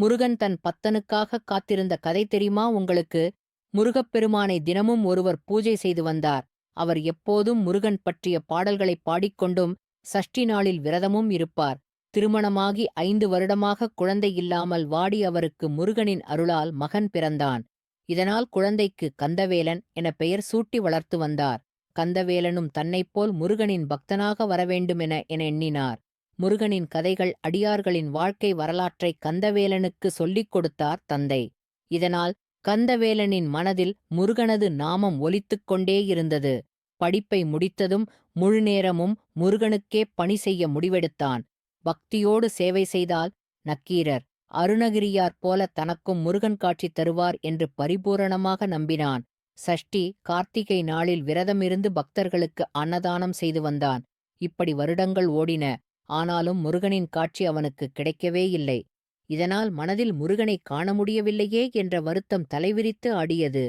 முருகன் தன் பத்தனுக்காக காத்திருந்த கதை தெரியுமா உங்களுக்கு? முருகப்பெருமானை தினமும் ஒருவர் பூஜை செய்து வந்தார். அவர் எப்போதும் முருகன் பற்றிய பாடல்களைப் பாடிக்கொண்டும் சஷ்டி நாளில் விரதமும் இருப்பார். திருமணமாகி ஐந்து வருடமாக குழந்தை இல்லாமல் வாடி அவருக்கு முருகனின் அருளால் மகன் பிறந்தான். இதனால் குழந்தைக்கு கந்தவேலன் என பெயர் சூட்டி வளர்த்து வந்தார். கந்தவேலனும் தன்னைப்போல் முருகனின் பக்தனாக வரவேண்டுமென என எண்ணினார். முருகனின் கதைகள் அடியார்களின் வாழ்க்கை வரலாற்றை கந்தவேலனுக்கு சொல்லிக் கொடுத்தார் தந்தை. இதனால் கந்தவேலனின் மனதில் முருகனது நாமம் ஒலித்துக் கொண்டே இருந்தது. படிப்பை முடித்ததும் முழுநேரமும் முருகனுக்கே பணி செய்ய முடிவெடுத்தான். பக்தியோடு சேவை செய்தால் நக்கீரர் அருணகிரியார் போல தனக்கும் முருகன் காட்சி தருவார் என்று பரிபூரணமாக நம்பினான். சஷ்டி கார்த்திகை நாளில் விரதமிருந்து பக்தர்களுக்கு அன்னதானம் செய்து வந்தான். இப்படி வருடங்கள் ஓடின. ஆனாலும் முருகனின் காட்சி அவனுக்கு கிடைக்கவே இல்லை. இதனால் மனதில் முருகனை காண முடியவில்லையே என்ற வருத்தம் தலைவிரித்து ஆடியது.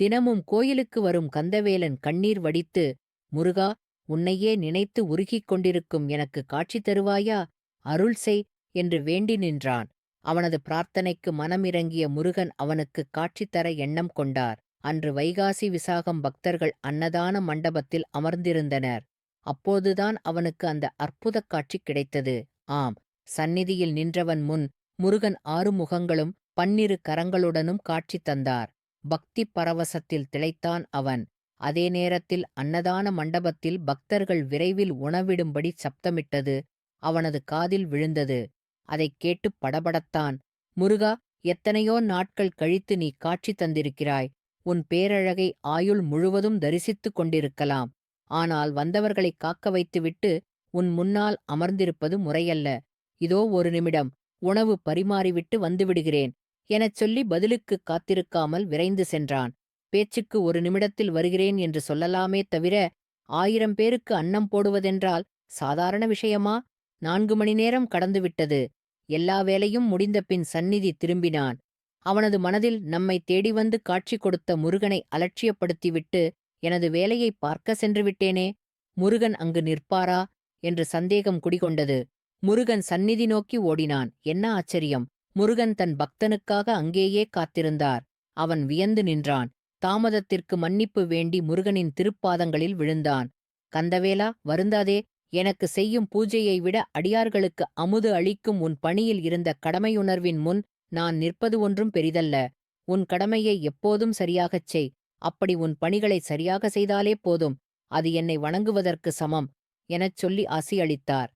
தினமும் கோயிலுக்கு வரும் கந்தவேலன் கண்ணீர் வடித்து முருகா உன்னையே நினைத்து உருகிக் கொண்டிருக்கும் எனக்கு காட்சி தருவாயா? அருள் செய் என்று வேண்டி நின்றான். அவனது பிரார்த்தனைக்கு மனமிறங்கிய முருகன் அவனுக்கு காட்சி தர எண்ணம் கொண்டார். அன்று வைகாசி விசாகம் பக்தர்கள் அன்னதான மண்டபத்தில் அமர்ந்திருந்தனர். அப்போதுதான் அவனுக்கு அந்த அற்புதக் காட்சி கிடைத்தது. ஆம் சந்நிதியில் நின்றவன் முன் முருகன் ஆறு முகங்களும் பன்னிரு கரங்களுடனும் காட்சி தந்தார். பக்தி பரவசத்தில் திளைத்தான் அவன். அதே நேரத்தில் அன்னதான மண்டபத்தில் பக்தர்கள் விரைவில் உணவிடும்படி சப்தமிட்டது. அவனது காதில் விழுந்தது. அதைக் கேட்டுப் படபடத்தான் முருகா எத்தனையோ நாட்கள் கழித்து நீ காட்சி தந்திருக்கிறாய். உன் பேரழகை ஆயுள் முழுவதும் தரிசித்துக் கொண்டிருக்கலாம். ஆனால் வந்தவர்களைக் காக்க வைத்துவிட்டு உன் முன்னால் அமர்ந்திருப்பது முறையல்ல. இதோ ஒரு நிமிடம் உணவு பரிமாறிவிட்டு வந்துவிடுகிறேன் எனச் சொல்லி பதிலுக்குக் காத்திருக்காமல் விரைந்து சென்றான். பேச்சுக்கு ஒரு நிமிடத்தில் வருகிறேன் என்று சொல்லலாமே தவிர ஆயிரம் பேருக்கு அன்னம் போடுவதென்றால் சாதாரண விஷயமா? நான்கு மணி நேரம் கடந்துவிட்டது. எல்லா வேலையும் முடிந்த பின் சந்நிதி திரும்பினான். அவனது மனதில் நம்மை தேடி வந்து காட்சி கொடுத்த முருகனை அலட்சியப்படுத்திவிட்டு எனது வேலையை பார்க்க சென்று விட்டேனே? முருகன் அங்கு நிற்பாரா? என்று சந்தேகம் குடிகொண்டது. முருகன் சந்நிதி நோக்கி ஓடினான். என்ன ஆச்சரியம்? முருகன் தன் பக்தனுக்காக அங்கேயே காத்திருந்தார். அவன் வியந்து நின்றான். தாமதத்திற்கு மன்னிப்பு வேண்டி முருகனின் திருப்பாதங்களில் விழுந்தான். கந்தவேலா வருந்தாதே. எனக்கு செய்யும் பூஜையை விட அடியார்களுக்கு அமுது அளிக்கும் உன் பணியில் இருந்த கடமையுணர்வின் முன் நான் நிற்பது ஒன்றும் பெரிதல்ல. உன் கடமையை எப்போதும் சரியாகச் செய். அப்படி உன் பணிகளை சரியாக செய்தாலே போதும். அது என்னை வணங்குவதற்கு சமம். எனச் சொல்லி ஆசியளித்தார்